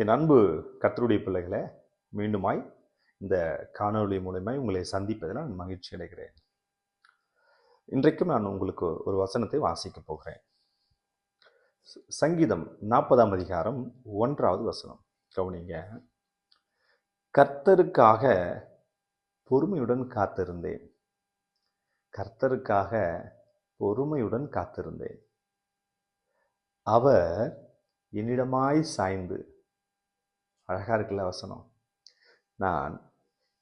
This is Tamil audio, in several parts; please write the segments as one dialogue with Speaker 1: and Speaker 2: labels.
Speaker 1: என் அன்பு கத்தருடைய பிள்ளைகளை மீண்டுமாய் இந்த காணொளி மூலயமா உங்களை சந்திப்பதில் நான் மகிழ்ச்சி அடைகிறேன். இன்றைக்கும் நான் உங்களுக்கு ஒரு வசனத்தை வாசிக்கப் போகிறேன். சங்கீதம் நாற்பதாம் அதிகாரம் ஒன்றாவது வசனம். கவனிங்க. கர்த்தருக்காக பொறுமையுடன் காத்திருந்தேன். கர்த்தருக்காக பொறுமையுடன் காத்திருந்தேன். அவர் என்னிடமாய் சாய்ந்து அழகாக இருக்குல்ல வசனம்? நான்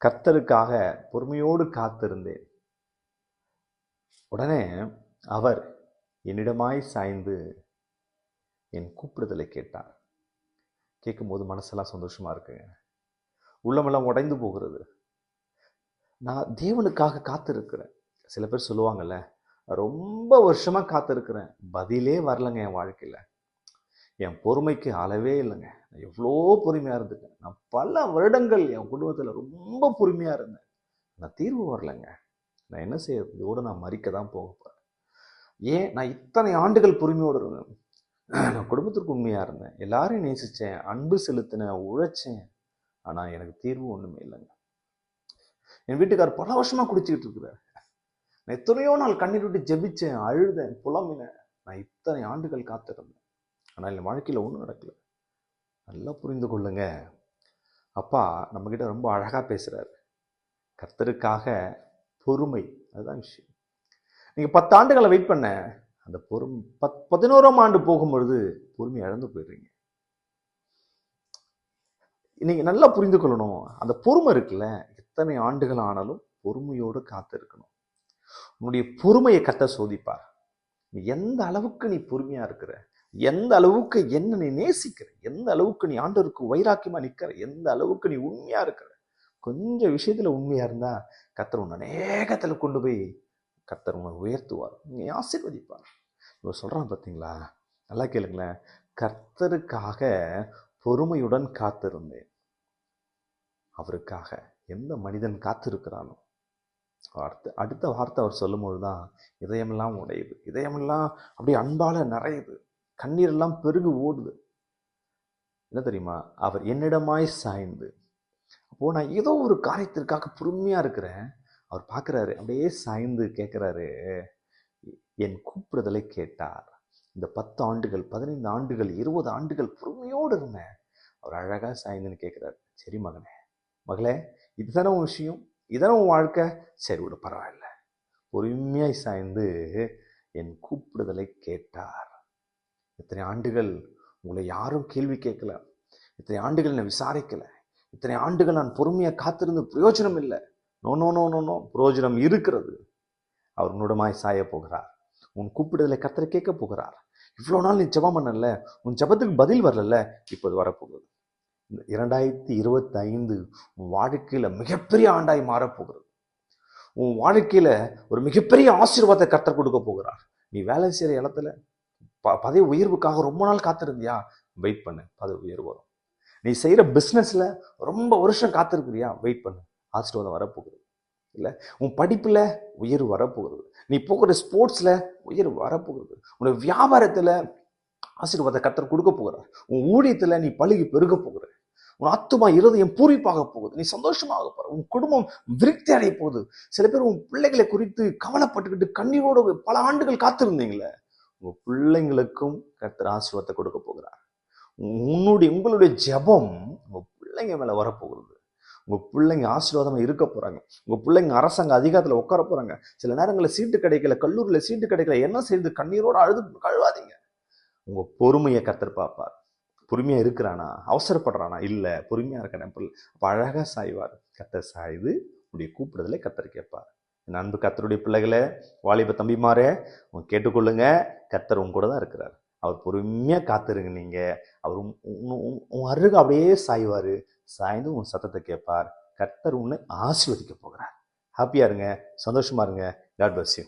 Speaker 1: கர்த்தருக்காக பொறுமையோடு காத்திருந்தேன். உடனே அவர் என்னிடமாய் சாய்ந்து என் கூப்பிடுதலை கேட்டார். கேட்கும்போது மனசெல்லாம் சந்தோஷமாக இருக்குங்க உள்ளமெல்லாம் உடைந்து போகிறது. நான் தேவனுக்காக காத்திருக்கிறேன். சில பேர் சொல்லுவாங்கல்ல ரொம்ப வருஷமாக காத்திருக்கிறேன். பதிலே வரலங்க என் வாழ்க்கையில். என் பொறுமைக்கு அளவே இல்லைங்க. நான் எவ்வளோ பொறுமையாக இருந்துட்டேன். நான் பல வருடங்கள் என் குடும்பத்தில் ரொம்ப பொறுமையாக இருந்தேன். நான் தீர்வு வரலைங்க. நான் என்ன செய்யறது இதோடு நான் மறிக்க தான் போக போகிறேன் ஏன்? நான் இத்தனை ஆண்டுகள் பொறுமையோடு இருந்தேன். நான் குடும்பத்திற்கு உண்மையாக இருந்தேன். எல்லாரையும் நேசித்தேன் அன்பு செலுத்தினேன் உழைச்சேன். ஆனால் எனக்கு தீர்வு ஒன்றுமே இல்லைங்க. என் வீட்டுக்கார் பல வருஷமாக குடிச்சிக்கிட்டு இருக்கிறார். நான் எத்தனையோ நாள் கண்ணீர் விட்டு ஜெபிச்சேன் அழுதேன் புலம்பினேன். நான் இத்தனை ஆண்டுகள் காத்திருந்தேன். ஆனால் என் வாழ்க்கையில் ஒன்றும் நடக்கலை. நல்லா புரிந்து கொள்ளுங்க. அப்பா நம்மக்கிட்ட ரொம்ப அழகாக பேசுகிறார் கர்த்தருக்காக பொறுமை அதுதான் விஷயம். நீங்கள் பத்து ஆண்டுகளை வெயிட் பண்ண அந்த பொறும் பத் பதினோராம் ஆண்டு போகும்பொழுது பொறுமை இழந்து போயிடுறீங்க. நீங்கள் நல்லா புரிந்து கொள்ளணும். அந்த பொறுமை இருக்குல்ல எத்தனை ஆண்டுகள் ஆனாலும் பொறுமையோடு காத்திருக்கணும். உன்னுடைய பொறுமையை கத்த சோதிப்பார். நீ எந்த அளவுக்கு நீ பொறுமையாக இருக்கிற எந்த அளவுக்கு என்ன நீ நேசிக்கிற? எந்த அளவுக்கு நீ ஆண்டவருக்கு வைராக்கியமாக நிற்கிற எந்த அளவுக்கு நீ உண்மையாக இருக்கிற? கொஞ்சம் விஷயத்தில் உண்மையாக இருந்தால் கத்தர் உன்னை அநேகத்தில் கொண்டு போய் கத்தர் உன்னை உயர்த்துவார். நீ ஆசீர்வதிப்பார். இவர் சொல்கிறான் பார்த்தீங்களா நல்லா கேளுங்களேன். கர்த்தருக்காக பொறுமையுடன் காத்திருந்தேன். அவருக்காக எந்த மனிதன் காத்திருக்கிறானோ? அடுத்த அடுத்த வார்த்தை அவர் சொல்லும்போது தான் இதயமெல்லாம் உடையுது. இதயமெல்லாம் அப்படியே அன்பால் நிறையுது. கண்ணீரெல்லாம் பெருகு ஓடுது. என்ன தெரியுமா? அவர் என்னிடமாய் சாய்ந்து. அப்போது நான் ஏதோ ஒரு காரியத்திற்காக பொறுமையாக இருக்கிறேன். அவர் பார்க்குறாரு அப்படியே சாய்ந்து கேட்குறாரு என் கூப்பிடுதலை கேட்டார். இந்த பத்து ஆண்டுகள் பதினைந்து ஆண்டுகள் இருபது ஆண்டுகள் பொறுமையோடு இருந்தேன். அவர் அழகாக சாய்ந்துன்னு கேட்குறாரு. சரி மகனே மகளே இதுதானே உன் விஷயம்? இதானே உன் வாழ்க்கை? சரி விட பரவாயில்ல. பொறுமையாய் சாய்ந்து என் கூப்பிடுதலை கேட்டார். இத்தனை ஆண்டுகள் உங்களை யாரும் கேள்வி கேட்கல. இத்தனை ஆண்டுகள் என்னை விசாரிக்கல. இத்தனை ஆண்டுகள் நான் பொறுமையாக காத்திருந்து பிரயோஜனம் இல்லை. No no no no no. பிரயோஜனம் இருக்கிறது. அவர் உன்னுடமாய் சாய போகிறார். உன் கூப்பிடுதலை கத்திர கேட்க போகிறார். இவ்வளோ நாள் நீ ஜெபம் பண்ணல. உன் ஜெபத்துக்கு பதில் வரல. இப்போது வரப்போகுது. இந்த இரண்டாயிரத்தி இருபத்தி ஐந்து உன் வாழ்க்கையில் மிகப்பெரிய ஆண்டாய் மாறப்போகிறது. உன் வாழ்க்கையில் ஒரு மிகப்பெரிய ஆசீர்வாதத்தை கத்தர் கொடுக்க போகிறார். நீ வேலை செய்கிற இடத்துல ப- பதவி உயர்வுக்காக ரொம்ப நாள் காத்திருந்தியா? வெயிட் பண்ணு பதவி உயர்வு வரும். நீ செய்கிற பிஸ்னஸில் ரொம்ப வருஷம் காத்திருக்கிறியா? வெயிட் பண்ணு ஆசீர்வாதம் வரப்போகுது. இல்லை உன் படிப்பில் உயர்வு வரப்போகிறது நீ போகிற ஸ்போர்ட்ஸில் உயர்வு வரப்போகிறது உன்னோட வியாபாரத்தில் ஆசீர்வாதம் கத்தர் கொடுக்க போகிறார். உன் ஊழியத்தில் நீ பழுகி பெருக போகிற உன் ஆத்துமா இருதயம் பூரிப்பாக போகுது. நீ சந்தோஷமாக போற. உன் குடும்பம் விருத்தி அடைய போகுது. சில பேர் உன் பிள்ளைகளை குறித்து கவலைப்பட்டுக்கிட்டு கண்ணீரோடு பல ஆண்டுகள் காத்திருந்தீங்களே. உங்கள் பிள்ளைங்களுக்கும் கர்த்தர் ஆசீர்வாதத்தை கொடுக்க போகிறார். உன்னுடைய உங்களுடைய ஜெபம் உங்கள் பிள்ளைங்க மேலே வரப்போகிறது உங்கள் பிள்ளைங்க ஆசீர்வாதமாக இருக்க போகிறாங்க உங்கள் பிள்ளைங்க அரசாங்க அதிகாரத்தில் உட்கார போகிறாங்க சில நேரங்களில் சீட்டு கிடைக்கல கல்லூரியில் சீட்டு கிடைக்கல என்ன செய்து கண்ணீரோடு அழுது கழுவாதீங்க. உங்கள் பொறுமையை கர்த்தர் பார்ப்பார். பொறுமையாக இருக்கிறானா? அவசரப்படுறானா? இல்லை பொறுமையாக இருக்கிறேன் அப்போ அழகாக சாய்வார். கத்தர் சாய்து உடைய கூப்பிடுதலை கத்தர் கேட்பார். என் அன்பு கத்தருடைய பிள்ளைகளே வாலிப தம்பிமாரே உங்க கேட்டுக்கொள்ளுங்க. கத்தர் உங்க கூட தான் இருக்கிறார். அவர் பொறுமையாக காத்திருங்க நீங்கள் அவர் உன்- உன் அருக அப்படியே சாய்வார். சாய்ந்து உன் சத்தத்தை கேட்பார். கர்த்தர் உன்னை ஆசீர்வதிக்க போகிறார். ஹாப்பியாக இருங்க. சந்தோஷமாக இருங்க. God bus you